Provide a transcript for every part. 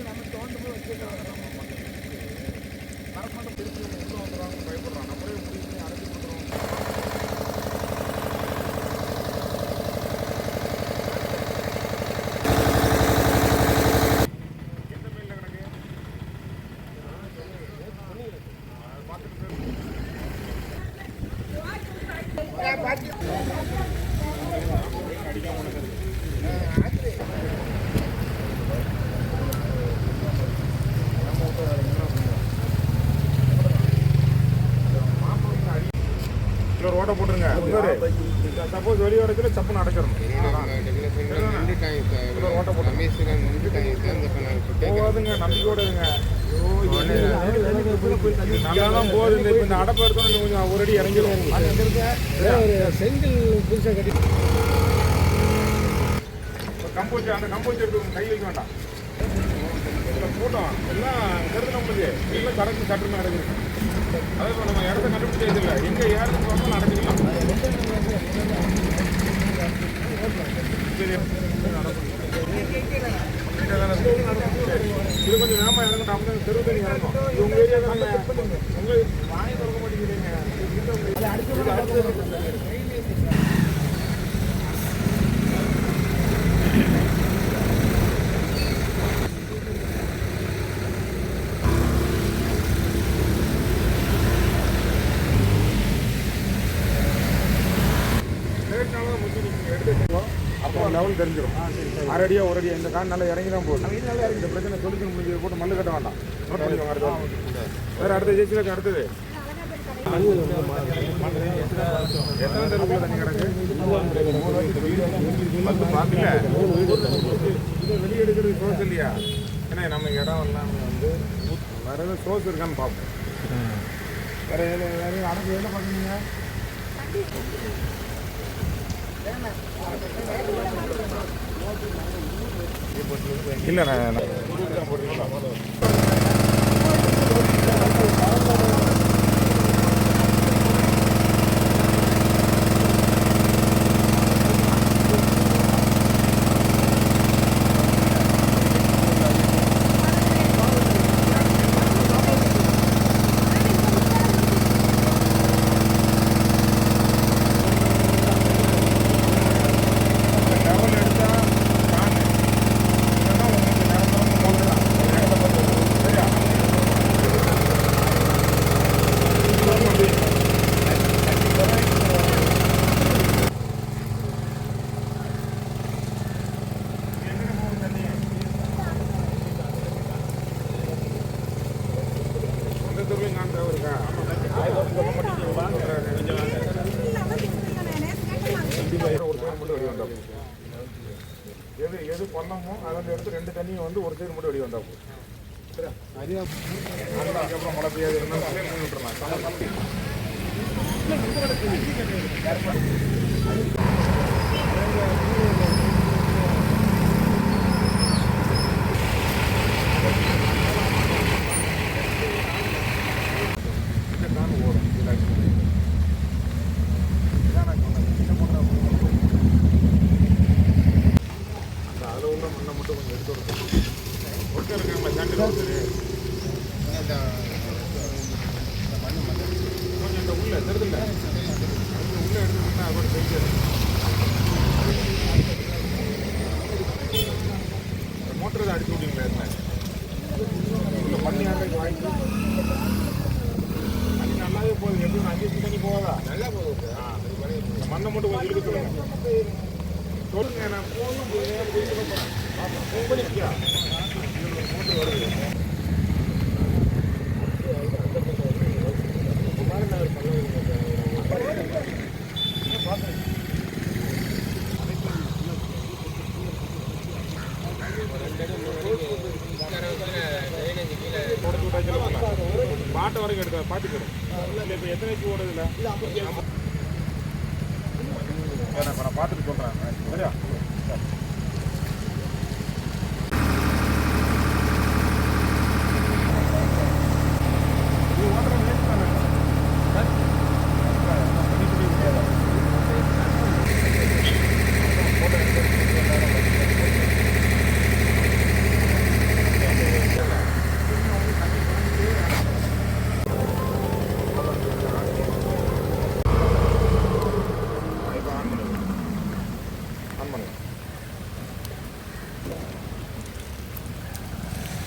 நம்ம போகும் இல்லை ありがとうございます。ரோட்டை போட்டுருங்க. சப்போஸ் வெளியே வரதுல சப்புன்னு அடைச்சிடணும் போகாதுங்க நம்பிக்கையோட இருங்க நல்லா தான் போகுது. இந்த இப்போ இந்த அடப்பு எடுத்தோன்னு இன்னும் கொஞ்சம் ஒரு அடி இறங்கிடும் செங்கல் புதுசாக கட்டி கம்போச்சு அந்த கம்போச்சு எடுத்து கை வைக்க வேண்டாம். கூட்டம் எல்லாம் கருது நம்மளுக்கு எல்லாம் கடக்கு சட்டுமே நடக்குது. அதே போல் நம்ம இடத்த கண்டுபிடிச்சது இல்லை எங்கே ஏறது போகணும் நடக்கலாம் சரி இது கொஞ்சம் வேகமாக இறங்கட்டும் அவங்க தெருவு தண்ணி இறங்கும் உங்கள் ஏரியா உங்கள் வாங்கி மாட்டேங்கிறீங்க அடுத்தது ரேட்னால தான் முக்கியம் நீங்கள் எடுத்து அப்போ லெவல் தெரிஞ்சிடும் அரை ஒரு அடியா இந்த கான் நல்லா இறங்கி தான் போகுது. நல்லா இறங்கி இந்த பிரச்சனை சொல்லிக்க முடிஞ்சது போட்டு மல்லு கட்ட வேண்டாம். வேறு அடுத்த ஜெயிச்சுக்கு அடுத்தது. எத்தனை தெருவுக்குள்ள தண்ணி கிடக்கு? வந்து பார்க்கல. வெளியே எடுக்கிறது சோர்ஸ் இல்லையா? ஏன்னா நம்ம இடம் எல்லாம் வந்து வேறு எதுவும் சோர்ஸ் இருக்கான்னு பார்ப்போம். வேற எதுல வேற அடக்கு எதில் பார்க்குறீங்க இல்லை நான் லெவல் எடுத்தா காணு இல்லைன்னா உங்களுக்கு நேரம் போட்டுதான் இடத்த பார்த்து சரியா எங்கே போகும் தண்ணி அந்த தெருவில் நான் தேவை இருக்கா ஆயிரம் சொல்ல மாட்டேங்க வாங்க ஒரு சைடு மட்டும் வெளியே வந்தா போதும். எது எது பண்ணமோ அதை எடுத்து ரெண்டு தண்ணியும் வந்து ஒரு சைடு மட்டும் வெளியே வந்தா போதும் சரியா? அதுக்கப்புறம் மழை பெய்யாது இருந்தாலும் அப்படியே மூடி விட்டுறலாம். சம- சம- இந்த கான் ஓடும். relax பண்ணி. இதான் நான் சொன்னது. இந்த மண்ணை அந்த அதில் உள்ள கொஞ்சம் எடுத்து விடுங்க. ஒருத்தர் இருக்காங்க சாண்டில் ஒருத்தர் கொஞ்சம் இந்த உள்ள தெரியுதுல்ல கொஞ்சம் உள்ள எடுத்துக்கிட்டா அதோட செஞ்சு மோட்டர் தான் அடிச்சு விட்டீங்களா என்ன உள்ள பண்ணி ஆட்டைக்கு வாங்கி தண்ணி நல்லாவே போகுது எப்படி அஞ்சு வருஷம் தண்ணி போகாதா நல்லா போகுது மண்ணை மட்டும் கொஞ்சம் இழுக்க சொல்லுங்க சொல்லுங்க நான் போதும் ஃபோன் பாட்டு வரைக்கும் எடுக்க பாட்டுக்கிறோம் இப்போ எத்தனைக்கு ஓடுதுல நான் பார்த்துட்டு சொல்கிறேன் சரியா?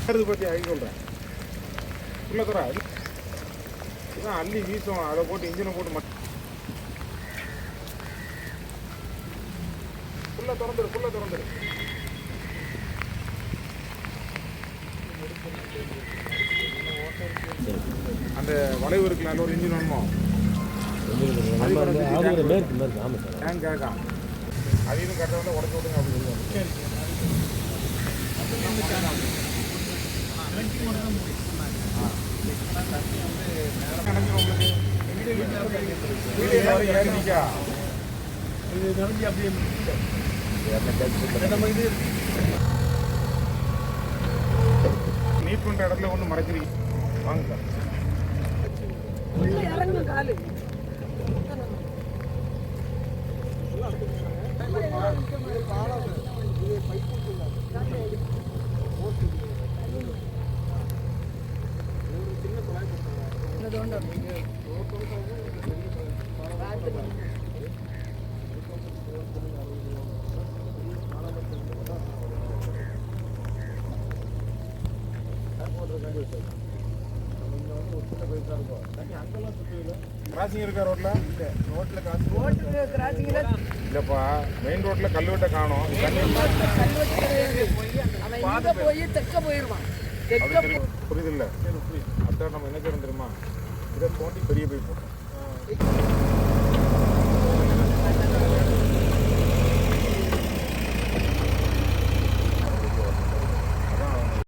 பற்றி ஐ சொல்கிறேன் உள்ள தர. இதான் அள்ளி வீசும். அதை போட்டு இன்ஜினை போட்டு மட்டும் ஃபுல்லாக திறந்துரு ஃபுல்லாக திறந்துரு. அந்த வளைவு இருக்குல்ல அதில் ஒரு இன்ஜின் வேணுமோ? ஏன் கேட்காம் அது இதுவும் கரெக்டாக உடச்சு விடுங்க அப்படி சொல்லுவாங்க இது அப்படியே நீட் பண்ற இடத்துல ஒன்று மறைக்கிறீங்க வாங்க சார் கிராசிங் இருக்கா ரோட்ல ரோட்ல கிராசிங்ல இல்லப்பா மெயின் ரோட்ல கல்வெட்டை காணும். போய் தெக்க போயிருவான். புரியுது இல்ல அடுத்த நம்ம என்ன தெரியுமா? இதை தோண்டி பெரிய போய் போட்டோம்